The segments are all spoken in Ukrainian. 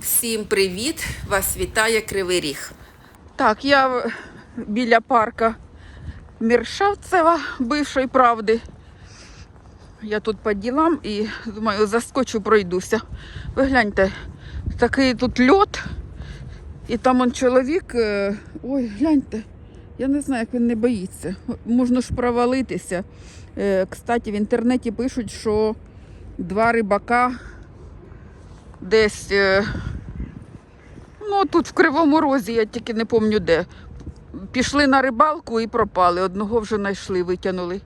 Всім привіт! Вас вітає Кривий Ріг. Так, я біля парка Міршавцева, бившої правди. Я тут по ділам і думаю, заскочу, пройдуся. Ви гляньте, такий тут льот, і там он чоловік. е, Ой, гляньте, я не знаю, як він не боїться. Можна ж провалитися. Е, Кстати, в інтернеті пишуть, що два рибака десь. е, Ну, тут в Кривому Розі, я тільки не пам'ятаю де. Пішли на рибалку і пропали. Одного вже знайшли, витягнули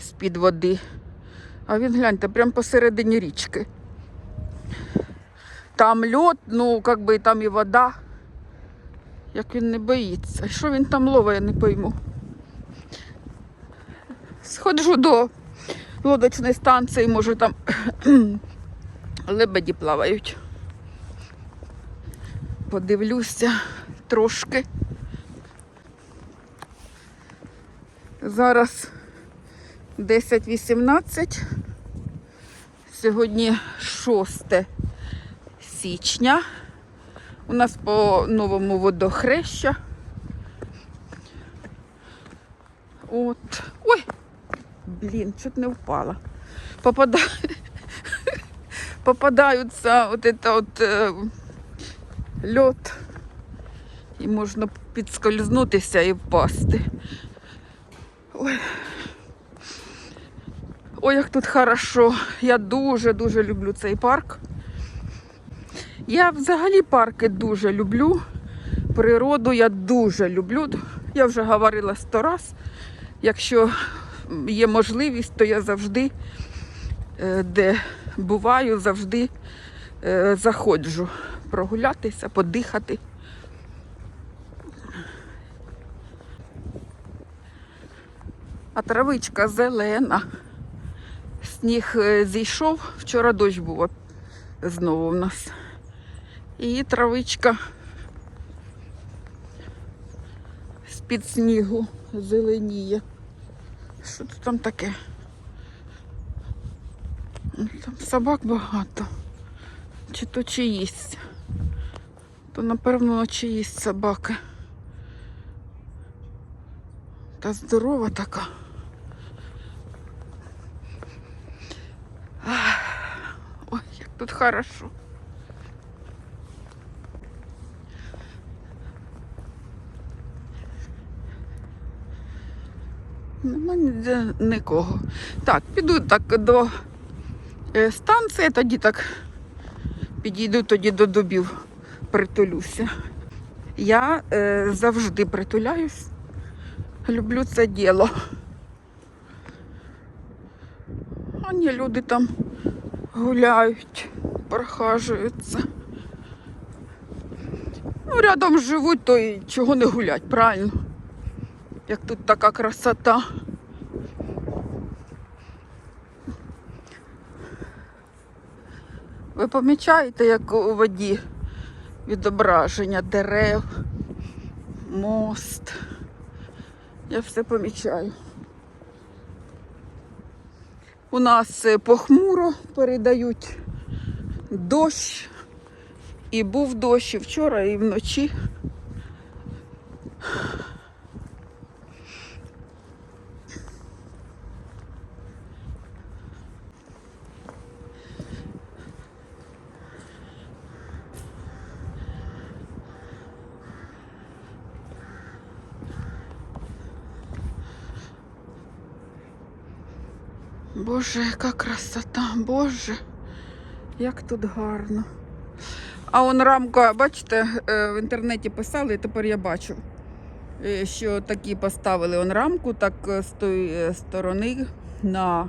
з-під води. А він, гляньте, прямо посередині річки. Там льот, ну, як би там і вода. Як він не боїться. Що він там ловить, я не пойму. Сходжу до лодочної станції, може там лебеді плавають подивлюся трошки. Зараз 10.18. Сьогодні 6 січня. У нас по новому водохреща. От. Ой! Блін, чуть не впала. Попадаю. Попадаються от это от. е, льот. І можна підскользнутися і впасти. Ой. Ой, як тут хорошо. Я дуже-дуже люблю цей парк. Я взагалі парки дуже люблю. Природу я дуже люблю. Я вже говорила сто раз. Якщо є можливість, то я завжди, е, де буваю, завжди е, заходжу прогулятися, подихати. А травичка зелена. Сніг е, зійшов, вчора дощ був знову в нас. І травичка з-під снігу зеленіє. Що це там таке? Там собак багато. Чи то чиїсь? То напевно чиїсь собаки. Та здорова така. Ой, як тут хорошо. Нема ніде нікого. Так, піду так до е, станції, тоді так підійду тоді до дубів, притулюся. Я е, завжди притуляюсь. Люблю це діло. А ні, люди там гуляють, прохажуються. Ну, рядом живуть, то і чого не гулять, правильно? Як тут така красота. Ви помічаєте, як у воді відображення дерев, мост. Я все помічаю. У нас е, похмуро передають дощ. І був дощ і вчора, і вночі. Боже, яка красота, Боже, як тут гарно. А он рамка, бачите, е, в інтернеті писали, і тепер я бачу, е, що такі поставили он рамку, так е, з тої сторони на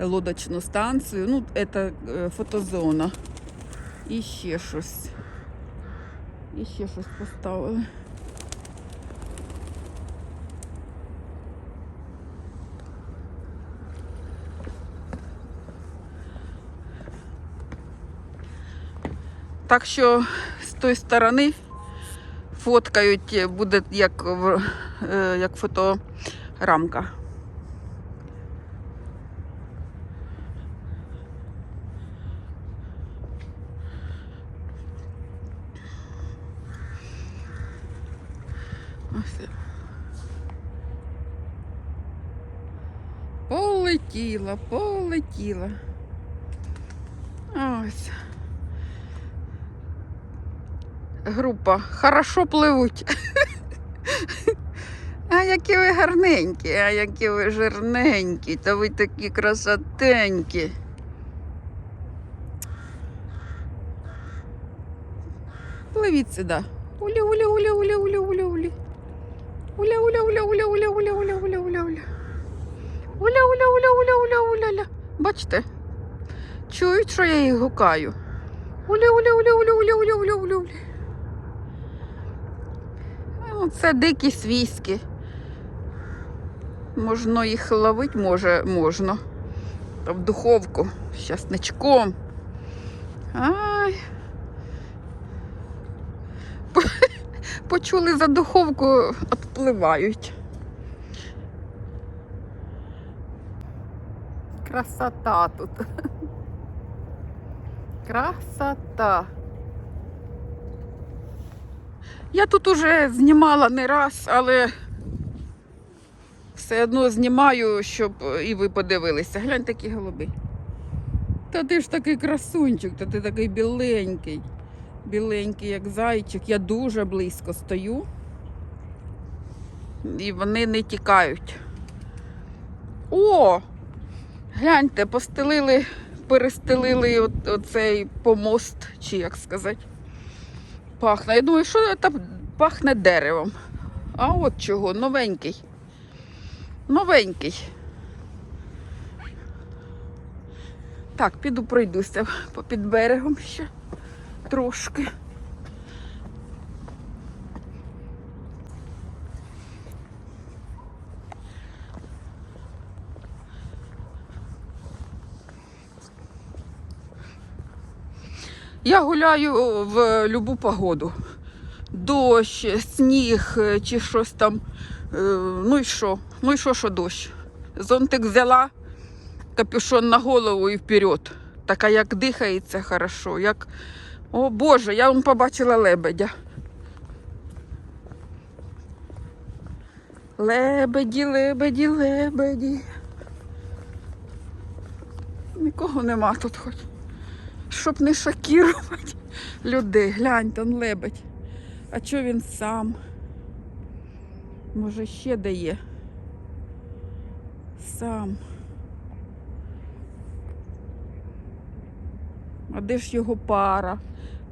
лодочну станцію. Ну, це фотозона. І ще щось. І ще щось поставили. Так що з тої сторони фоткають, е, буде як е, як фоторамка. Ось. Полетіла, полетіла. Група. Хорошо пливуть. А які ви гарненькі, а які ви жирненькі, та ви такі красотенькі. Пливіть сюди. Уля, уля, уля, уля, уля, уля, уля. Уля, уля, уля, уля, уля, уля, уля, уля, уля, уля. Уля, уля, уля, уля, уля, уля, уля. Бачите? Чують, що я їх гукаю. Уля, уля, уля, уля, уля, уля, уля, уля, уля. Ну, Це дикі свійські. Можна їх ловити, може, можна. Та в духовку з часничком. Ай. Почули за духовку, відпливають. Красота тут. Красота. Я тут уже знімала не раз, але все одно знімаю, щоб і ви подивилися. Глянь такі голуби. Та ти ж такий красунчик, та ти такий біленький. Біленький, як зайчик. Я дуже близько стою. І вони не тікають. О! Гляньте, постелили, перестелили оцей помост, чи як сказати. Пахне. Я думаю, що це пахне деревом. А от чого, новенький. Новенький. Так, піду пройдуся під берегом ще трошки. Я гуляю в любу погоду. Дощ, сніг е, чи щось там. Е, Ну і що? Ну і що, що дощ? Зонтик взяла, капюшон на голову і вперед. Така як дихається хорошо, як. О Боже, я вон побачила лебедя. Лебеді, лебеді, лебеді. Нікого нема тут хоч. Щоб не шокірувати людей. Глянь, там лебедь. А чого він сам? Може, ще де є? Сам. А де ж його пара?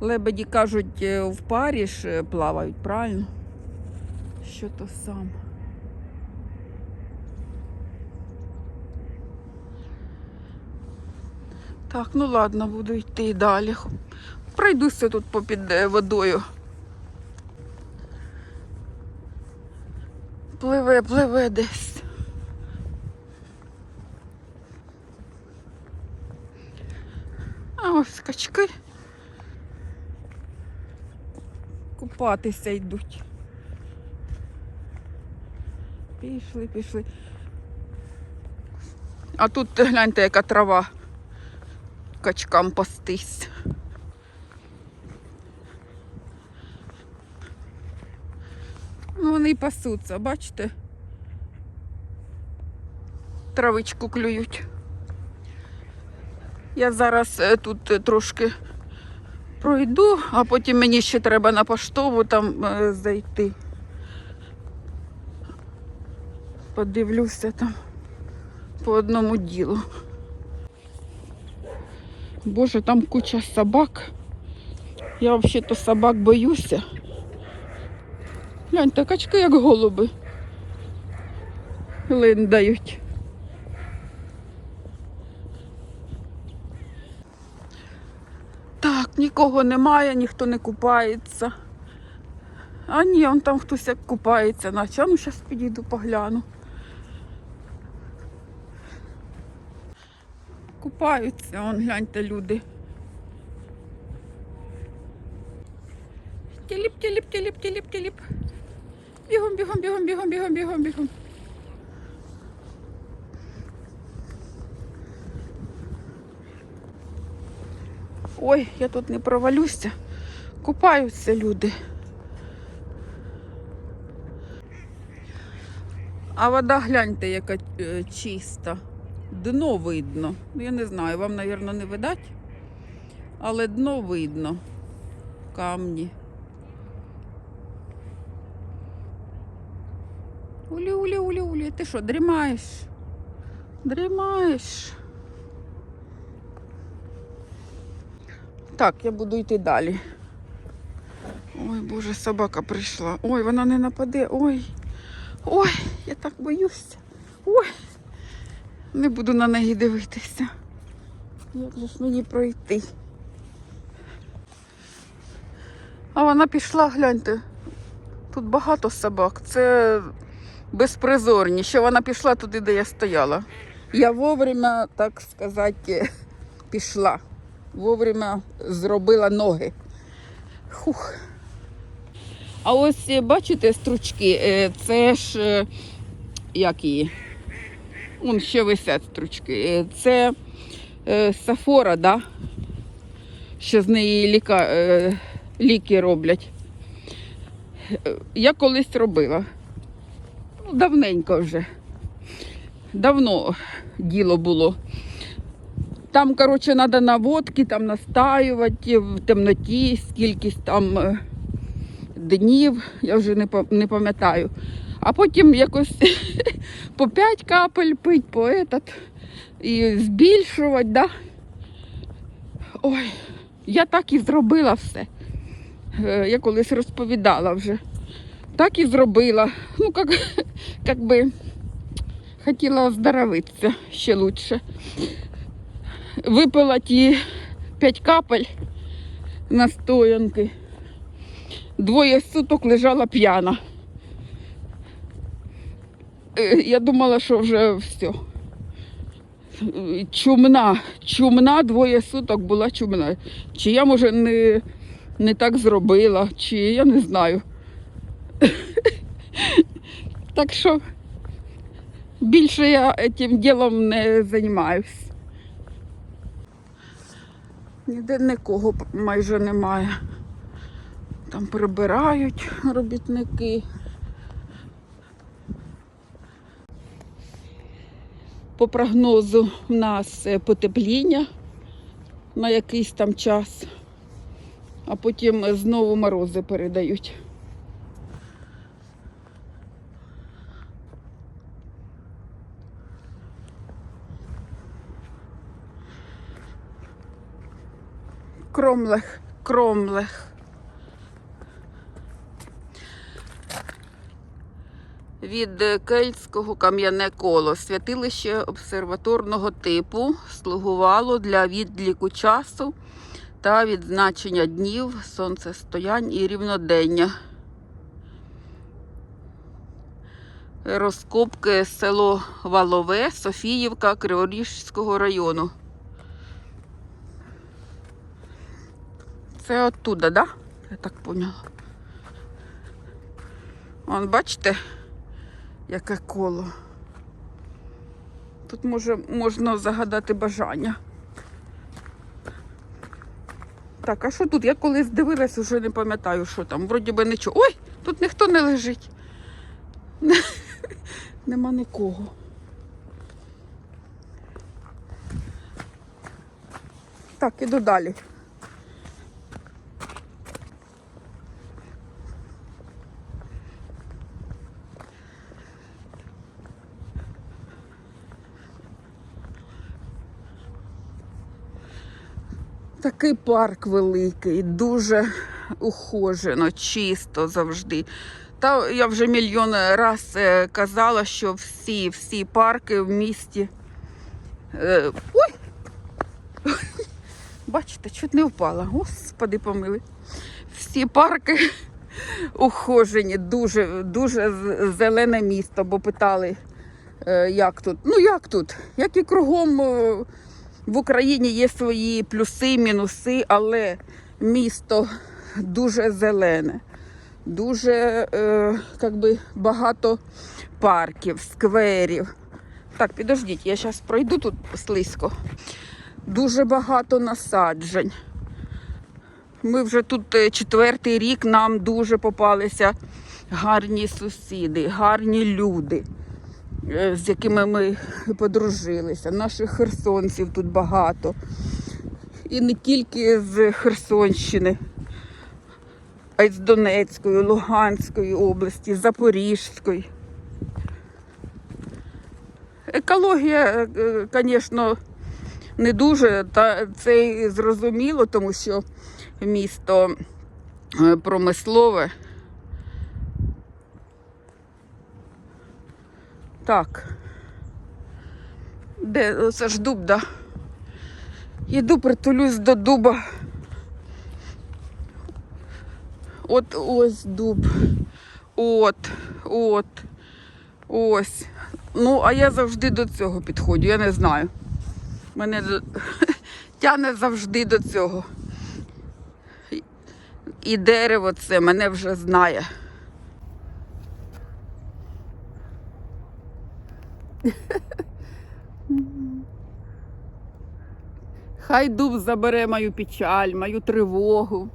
Лебеді кажуть, е, в парі ж е, плавають, правильно? Що то сам? Так, ну ладно, буду йти далі. Пройдуся тут попід е, водою. Пливе, пливе десь. А ось качки. Купатися йдуть. Пішли, пішли. А тут гляньте, яка трава качкам пастись. Ну, вони пасуться, бачите? Травичку клюють. Я зараз е, тут е, трошки пройду, а потім мені ще треба на поштову там е, зайти. Подивлюся там по одному ділу. Боже, там куча собак. Я взагалі-то собак боюся. Гляньте, качки як голуби. Линдають. Так, нікого немає, ніхто не купається. А ні, он там хтось як купається, наче. А ну зараз підійду погляну. Купаються, он гляньте люди. Тіліп, тіліп, тіліп, тіліп, тіліп. Бігом, бігом, бігом, бігом, бігом, бігом, бігом. Ой, я тут не провалюся. Купаються люди. А вода, гляньте, яка е, чиста. Дно видно. Ну, я не знаю, вам, мабуть, не видать, але дно видно. Камні. Улі, улі, улі, улі. Ти що, дрімаєш? Дрімаєш. Так, я буду йти далі. Ой, Боже, собака прийшла. Ой, вона не нападе. Ой. Ой, я так боюся. Ой. Не буду на неї дивитися. Як же ж мені пройти? А вона пішла, гляньте. Тут багато собак. Це безпризорні. Що вона пішла туди, де я стояла. Я вовремя, так сказати, пішла. Вовремя зробила ноги. Хух. А ось е, бачите стручки, Е, це ж е, як її? Вон ще висять стручки. Е, Це е, сафора, да? що з неї ліка, е, ліки роблять. Е, Я колись робила. Ну, давненько вже. Давно діло було. Там, коротше, треба наводки, там настаювати в темноті, скількись там е, днів, я вже не пам'ятаю. А потім якось по 5 капель пить, по этот, і збільшувати, да? Ой, я так і зробила все. Е, Я колись розповідала вже. Так і зробила. Ну, як, як би хотіла оздоровитися ще лучше. Випила ті 5 капель настоянки. Двоє суток лежала п'яна. Е, Я думала, що вже все. Чумна, чумна, двоє суток була чумна. Чи я, може, не, не так зробила, чи я не знаю. Так що більше я цим ділом не займаюсь. Ніде нікого майже немає. Там прибирають робітники. По прогнозу в нас е, потепління на якийсь там час, а потім знову морози передають. Кромлех, кромлех. Від е, кельтського кам'яне коло святилище обсерваторного типу слугувало для відліку часу та відзначення днів, сонцестоянь і рівнодення. Розкопки село Валове, Софіївка Криворіжського району. Це оттуда, да? Я так поняла. Вон, бачите, яке коло. Тут може, можна загадати бажання. Так, а що тут? Я колись дивилась, вже не пам'ятаю, що там. Вроді би нічого. Ой, тут ніхто не лежить. Нема нікого. Так, іду далі. Такий парк великий, дуже ухожено, чисто завжди. Та я вже мільйон раз е, казала, що всі, всі парки в місті. е, Ой! Бачите, чуть не впала. Господи, помили. Всі парки ухожені, дуже, дуже зелене місто, бо питали, е, як тут. Ну як тут? Як і кругом в Україні є свої плюси, мінуси, але місто дуже зелене, дуже е, как би, багато парків, скверів. Так, підождіть, я зараз пройду тут слизько. Дуже багато насаджень. Ми вже тут е, четвертий рік, нам дуже попалися гарні сусіди, гарні люди. Е, з якими ми подружилися. Наших херсонців тут багато. І не тільки з Херсонщини, а й з Донецької, Луганської області, Запорізької. Екологія, звісно, не дуже, та це і зрозуміло, тому що місто е, промислове. Так. Де це ж дуб, да? Іду, притулюсь до дуба. От ось дуб. От, от, ось. Ну, а я завжди до цього підходжу, я не знаю. Мене тягне завжди до цього. І дерево це мене вже знає. Хай дуб забере мою печаль, мою тривогу,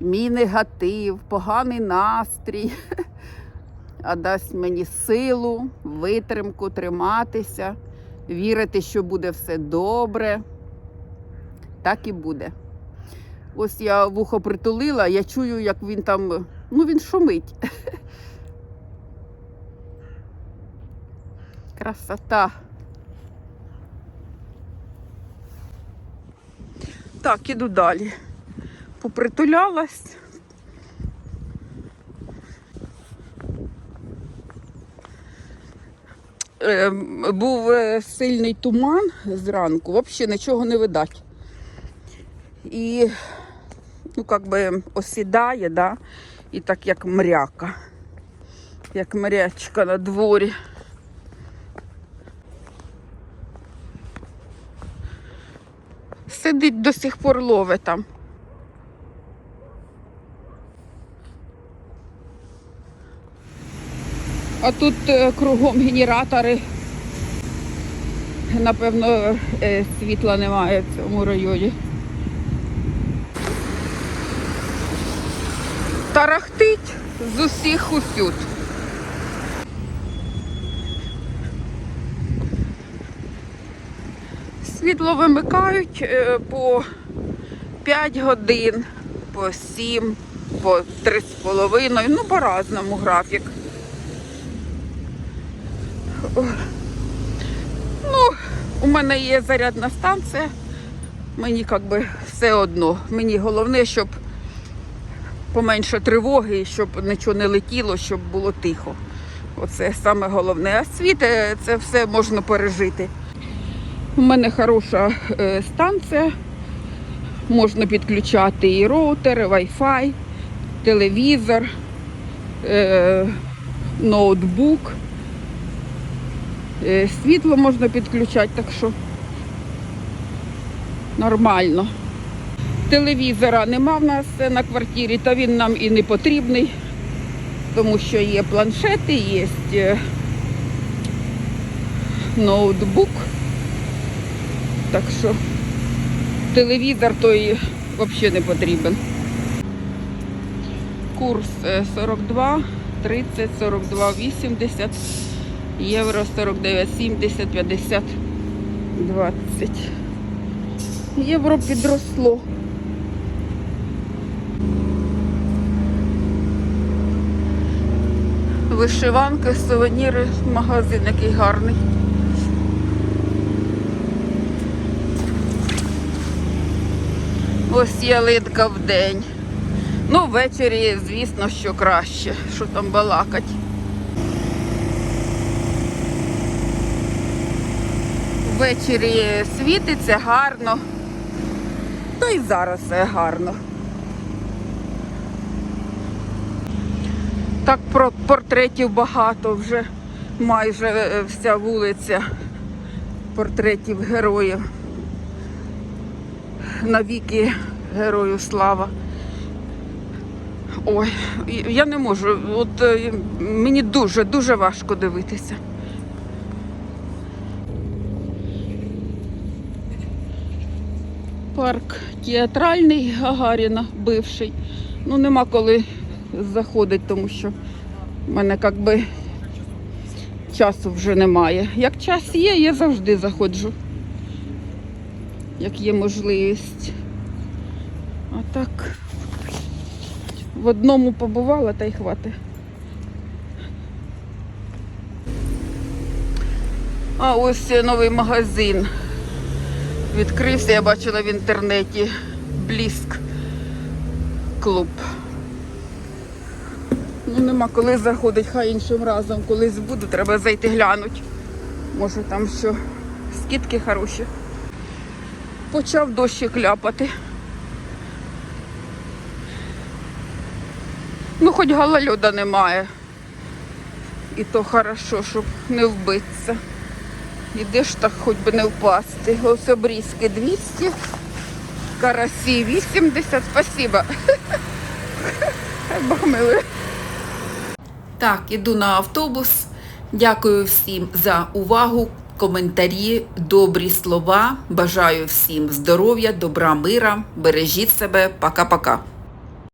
мій негатив, поганий настрій, а дасть мені силу, витримку триматися, вірити, що буде все добре. Так і буде. Ось я вухо притулила, я чую, як він там, ну він шумить. Красота. Так, іду далі. Попритулялась. Е, Був е, сильний туман зранку, взагалі нічого не видать. І, ну, як би осідає, да? і так як мряка, як мрячка на дворі. Сидить до сих пор лове там. А тут е, кругом генератори. Напевно, е, світла немає в цьому районі. Тарахтить з усіх усюд. Світло вимикають е, по 5 годин, по 7, по 3,5, ну по-разному графік. Ну, у мене є зарядна станція. Мені як би все одно. Мені головне, щоб поменше тривоги, щоб нічого не летіло, щоб було тихо. Оце саме головне. А світ е, це все можна пережити. У мене хороша е, станція. Можна підключати і роутер, і Wi-Fi, телевізор, е, ноутбук. Е, світло можна підключати, так що нормально. Телевізора нема в нас на квартирі, та він нам і не потрібний, тому що є планшети, є ноутбук. Так що телевізор той взагалі не потрібен. Курс е, 42, 30, 42, 80, євро 49, 70, 50, 20. Євро підросло. Вишиванки, сувеніри, магазин який гарний. Ось ялинка в день. Ну, ввечері, звісно, що краще, що там балакать. Ввечері світиться гарно. Та й зараз все гарно. Так про портретів багато вже майже е, вся вулиця портретів героїв. Навіки герою слава. Ой, я не можу. От е, мені дуже, дуже важко дивитися. Парк театральний Гагаріна, бивший. Ну, нема коли заходить, тому що в мене як би часу вже немає. Як час є, я завжди заходжу. Як є можливість. А так в одному побувала та й хватить. А ось новий магазин. Відкрився, я бачила в інтернеті. Бліск клуб. Ну, нема коли заходить, хай іншим разом, колись буду, треба зайти глянути. Може там що скидки хороші. Почав дощик ляпати. Ну, хоч голольода немає. І то хорошо, щоб не вбитися. Ідеш так хоч би не впасти. Ось обрізки 200, карасі 80, спасибо. Хай Бог милує. Так, іду на автобус. Дякую всім за увагу, коментарі, добрі слова. Бажаю всім здоров'я, добра, мира. Бережіть себе. Пока-пока.